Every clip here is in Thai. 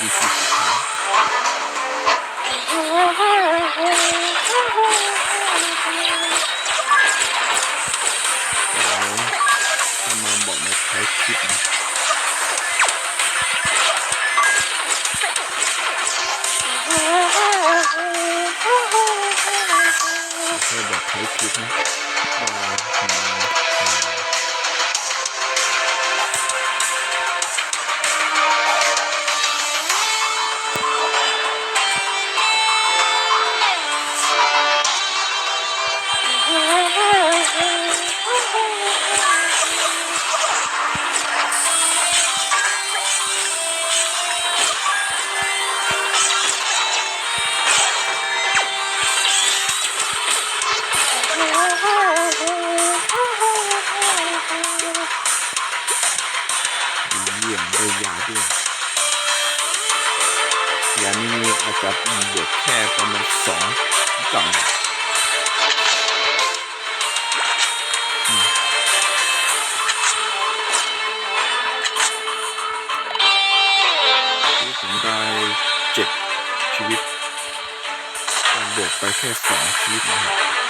Tamam bakma takip Şöyle takip mi? ครับบวกแค่ประมาณสองกล่องผมได้เจ็ดชีวิตบวกไปแค่สองชีวิตนะครับ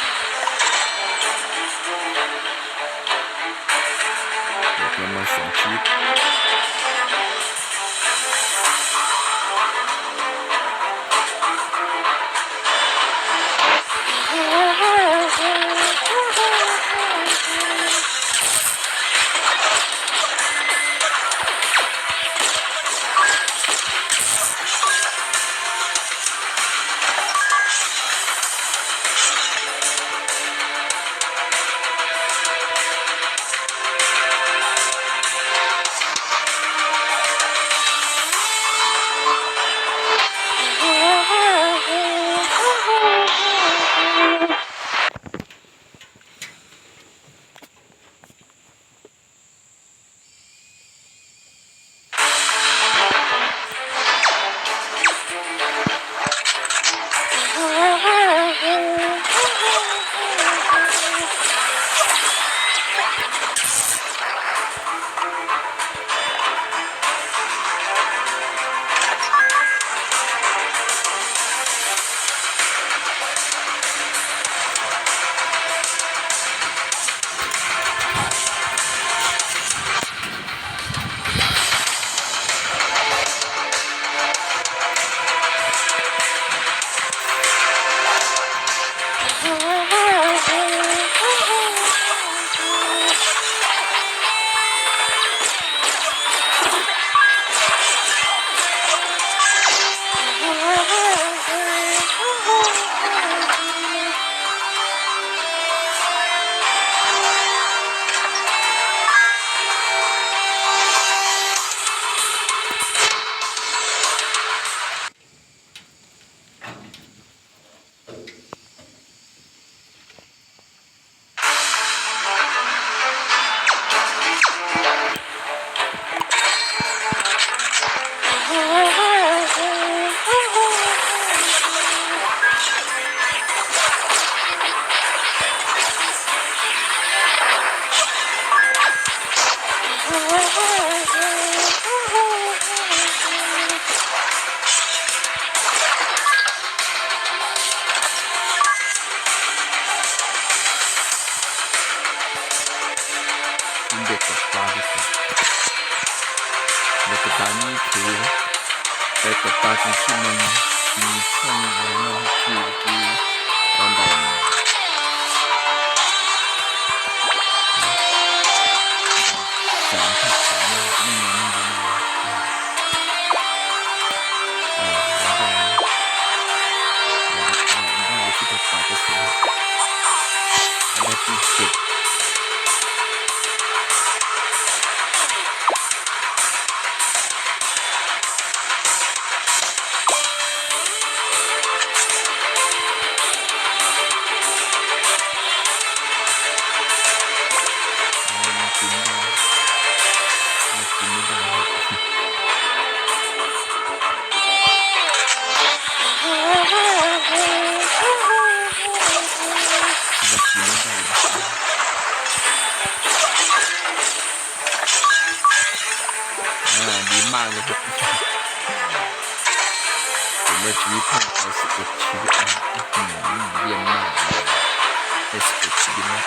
Let the body cool. Let the body human. ากเลยครับม่ชีวิตผ่าสิบเอ็ดชีวิตเยี่ยมมากในสิบเอ็ดชีวิตนะ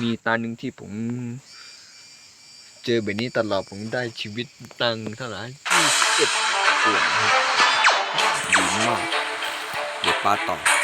มีตาหนึ่งที่ผมเจอแบบนี้ตลอดผมได้ชีวิตตังเท่าไหร่ยี่สิบเอ็ดดีมากเดี๋ยวป้าต่อ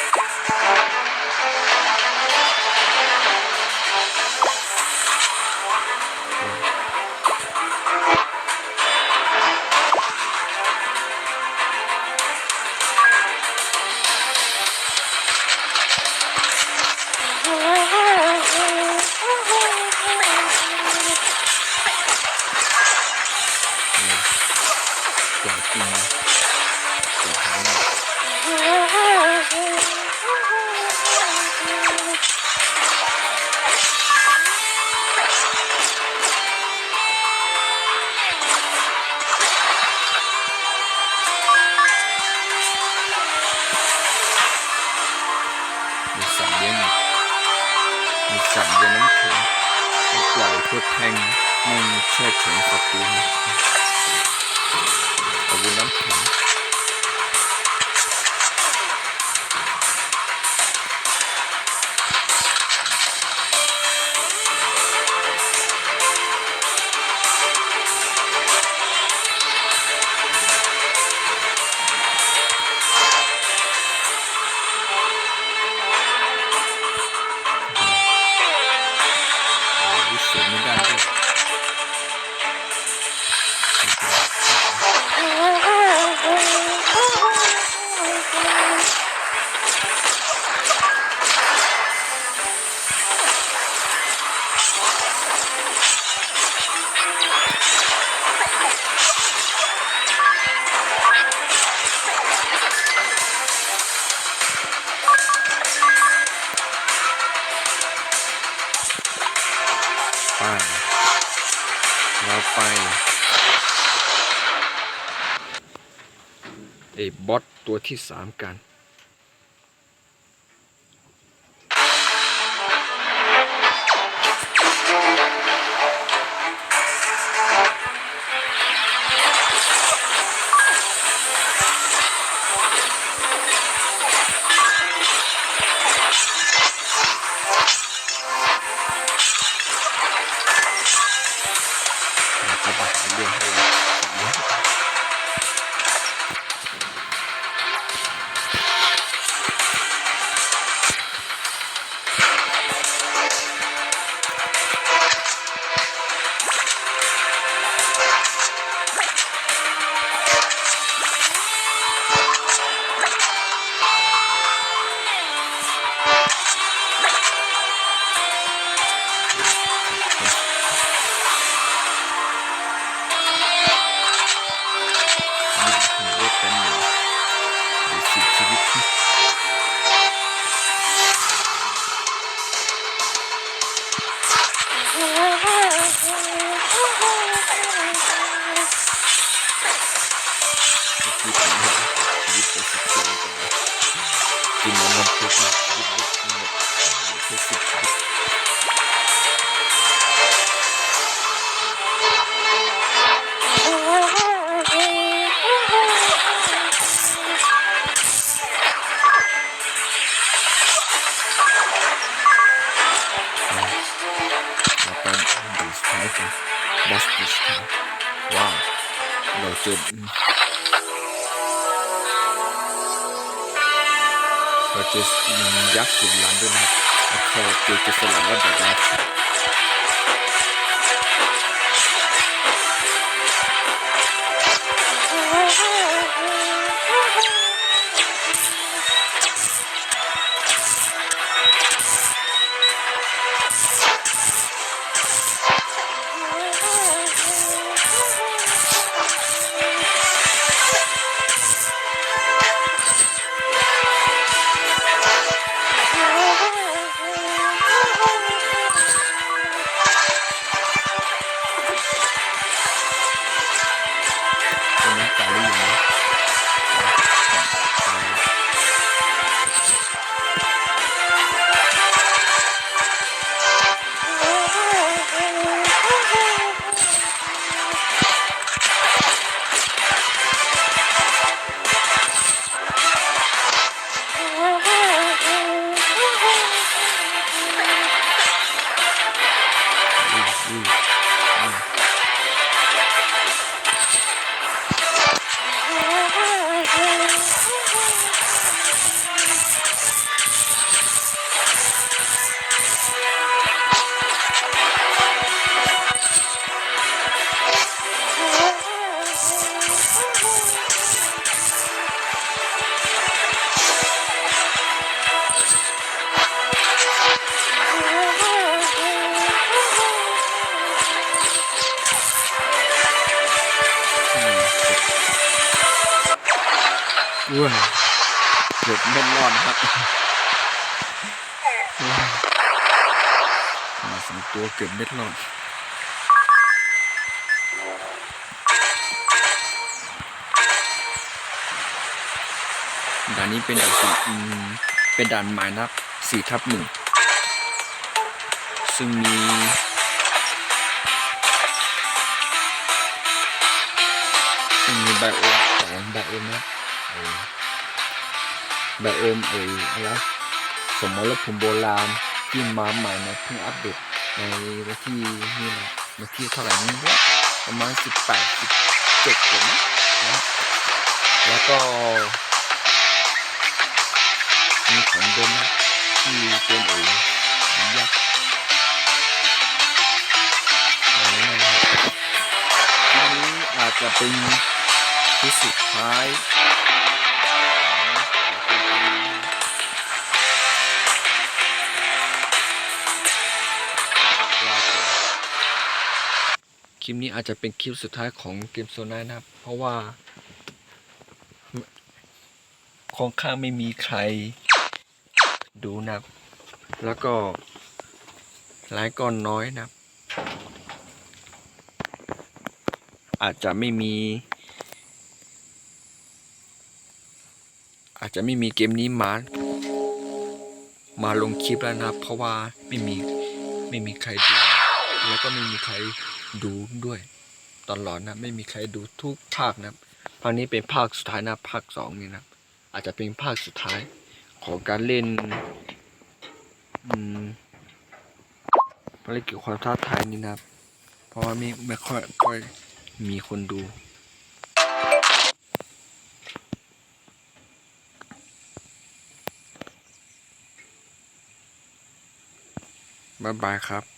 แไอ้บอสตัวที่สามกัน กิน ก็จะยักษ์สุดหลันด้วยนะครับแล้วเขาเจอจะสลับว่าแบบนี้ ว้ยเกือบไม่รอดครับมาสองตัวเกือบไม่รอดด่านนี้เป็นด่านสี่เป็นด่านหมายนับสี่ทับหนึ่งซึ่งมีซึ่งมีไบโอมสองไบโอมนะ ไบโอมเอออะไรสมมรภูมิโบราณที่มาใหม่นะเพิ่งอัปเดตในวันที่นี่นะวันที่เท่าไหร่นี่เนี่ยประมาณสิบแปดสิบเจ็ดผมนะนะแล้วก็มีของเดิมนะที่เป็นเอ๋ยักษ์อะไรนะทีนี้อาจจะเป็นที่สุดท้าย ลิปนี้อาจจะเป็นคลิปสุดท้ายของเกมโซนนะครับ เพราะว่าค่อนข้างไม่มีใครดูนะครับ แล้วก็ไลค์ก็น้อยนะครับ อาจจะไม่มี อาจจะไม่มีเกมนี้มา มาลงคลิปแล้วนะครับ เพราะว่าไม่มีไม่มีใครดูแล้วก็ไม่มีใคร ดูด้วยตลอดนะ ไม่มีใครดูทุกภาคนะภาคนี้เป็นภาคสุดท้ายนะภาคสองนี่นะอาจจะเป็นภาคสุดท้ายของการเล่นอภารกิจความท้าทายนี่นะเพราะว่าไม่ไม่ค่อยค่อยมีคนดูบ๊ายบายครับ